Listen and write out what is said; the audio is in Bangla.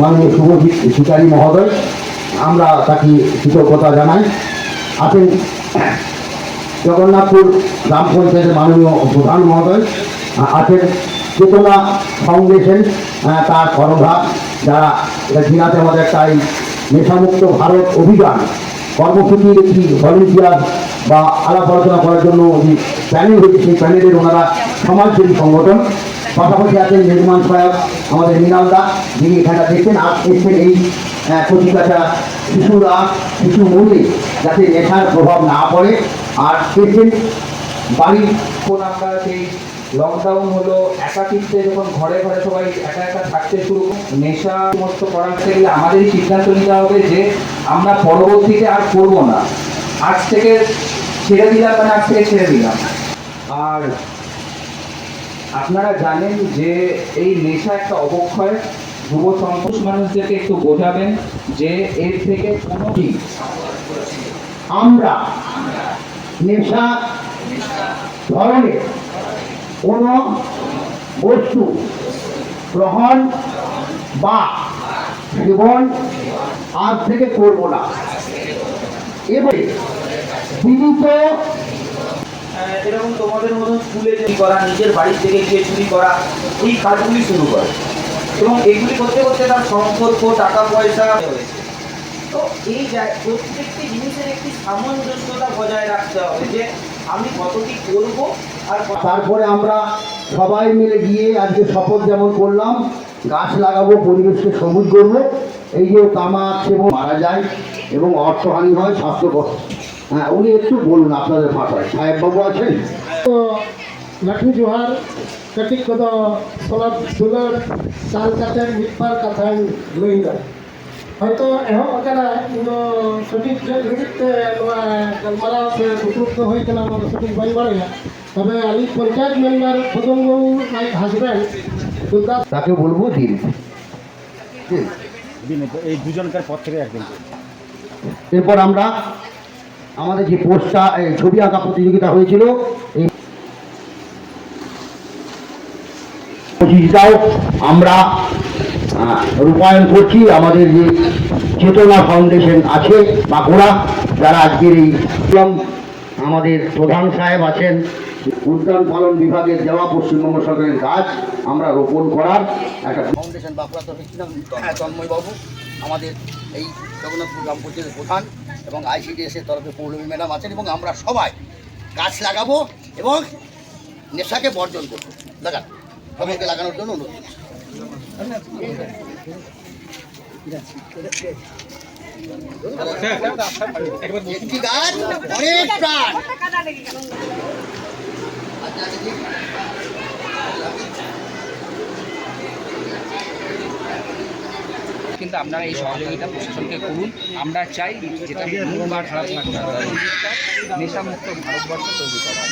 মাননীয় শুভজিৎ শিকারী মহোদয়, আমরা তাকে কৃতজ্ঞতা জানাই। আছেন জগন্নাথপুর গ্রাম পঞ্চায়েতের মাননীয় প্রধান মহোদয়, আছেন চেতনা ফাউন্ডেশন তার কর্মভাগ যারা ঝিনাতে আমাদের একটা এই নেশামুক্ত ভারত অভিযান, কর্মসূচির একটি ভলেন্টিয়ার বা আলাপ আলোচনা করার জন্য যে প্যানেল হয়েছে। সেই প্যানেলের ওনারা সমাজসেবী সংগঠন। পাশাপাশি আছেন নির্মাণ সহায়ক আমাদের মৃণালদা যিনি এখানটা দেখছেন, আর এসছেন এই কচিকাটা শিশুরা শিশু মূল্যে যাতে নেশার প্রভাব না পড়ে। আর এসছেন বাড়ির কোন সেই লকডাউন হলো, একাকিত্বে যখন ঘরে ঘরে সবাই একা একা থাকতে শুরু নেশা মুক্ত করাতে গেলে আমাদেরই সিদ্ধান্ত নিতে হবে যে আমরা পরবর্তীতে আর করব না। আজ থেকে ছেড়ে দিলাম মানে আজ থেকে ছেড়ে দিলাম। আর আপনারা জানেন যে এই নেশা একটা অবক্ষয়, যুব সন্তোষ মানুষদেরকে একটু বোঝাবেন যে এর থেকে কোনো কি? আমরা নেশা ধরনের কোনো বস্তু গ্রহণ বা সেবন আজ থেকে করব না। এবারে বিনীত আহ, এরকম তোমাদের মতন স্কুলে চুরি করা নিজের বাড়ি থেকে গিয়ে চুরি করা এই কাজগুলি শুরু করে। এবং এগুলি করতে করতে তার সম্পর্ক টাকা পয়সা হয়েছে তো এই প্রত্যেকটি জিনিসের একটি সামঞ্জস্যতা বজায় রাখতে হবে যে আমি কত কতটি করব আর তারপরে আমরা সবাই মিলে গিয়ে আজকে শপথ যেমন করলাম গাছ লাগাবো পরিবেশকে সবুজ করব এই যে তামাক সেবন মারা যায় এবং অর্থহানি হয় স্বাস্থ্যকর হ্যাঁ উনি একটু বলুন আপনাদের ভাষায় সাহেববাবু আছেন তো লাঠি জোহার ᱠᱟᱹᱴᱤᱡ ᱠᱚᱫᱚ ᱥᱚᱞᱟᱯ ᱥᱩᱞᱟᱹᱴ ᱪᱟᱞ ᱠᱟᱛᱮ ᱢᱤᱫ ᱵᱟᱨ ᱠᱟᱛᱷᱟᱧ ᱞᱟᱹᱭᱫᱟ ᱦᱚᱭᱛᱚ ᱮᱦᱚᱵ ᱟᱠᱟᱱᱟ ᱤᱧ ᱫᱚ ᱥᱚᱴᱷᱤᱠ ᱞᱟᱹᱜᱤᱫ ᱛᱮ ᱱᱚᱣᱟ ᱜᱟᱞᱢᱟᱨᱟᱣ ᱥᱮ ᱫᱩᱯᱲᱩᱵ ᱫᱚ ᱦᱩᱭ ᱠᱟᱱᱟ ᱱᱚᱣᱟ ᱫᱚ ᱥᱚᱴᱷᱤᱠ ᱵᱟᱹᱧ ᱵᱟᱲᱟᱭᱟ ᱛᱚᱵᱮ ᱟᱹᱞᱤᱧ ᱯᱚᱧᱪᱟᱭᱮᱛ ᱢᱮᱢᱵᱟᱨ ᱯᱷᱚᱫᱚᱱ ᱵᱟᱹᱵᱩ ᱟᱡ ᱦᱟᱥᱵᱮᱱᱰ ᱥᱩᱞᱛᱟᱱ তাকে বলব দিন এই দুজনকার পর থেকে একদিন এরপর আমরা আমাদের যে পোস্টটা এই ছবি আঁকা প্রতিযোগিতা হয়েছিল, এই পঁচিশটাও আমরা রূপায়ণ করছি। আমাদের যে চেতনা ফাউন্ডেশন আছে, বাঁকুড়া, যারা আজকের এই আমাদের প্রধান সাহেব আছেন, উদ্যান পালন বিভাগের দেওয়া পশ্চিমবঙ্গ সরকারের কাজ, আমরা রোপণ করার একটা ফাউন্ডেশন বাঁকুড়া তরফে। ছিলাম তন্ময়বাবু। আমাদের এই জগন্নাথপুর গ্রাম পঞ্চায়েতের প্রধান। এবং আইসিডিএস এর তরফে পৌলমী ম্যাডাম আছেন এবং আমরা সবাই গাছ লাগাবো এবং নেশাকে বর্জন করব। লাগান। সবাইকে লাগানোর জন্য অনুরোধ। একটি গাছ, অনেক প্রাণ। কিন্তু আপনারা এই সহযোগিতা প্রশাসনকে করুন। আমরা চাই যেটা মূল বা নেশামুক্ত ভারতবর্ষ তৈরি করা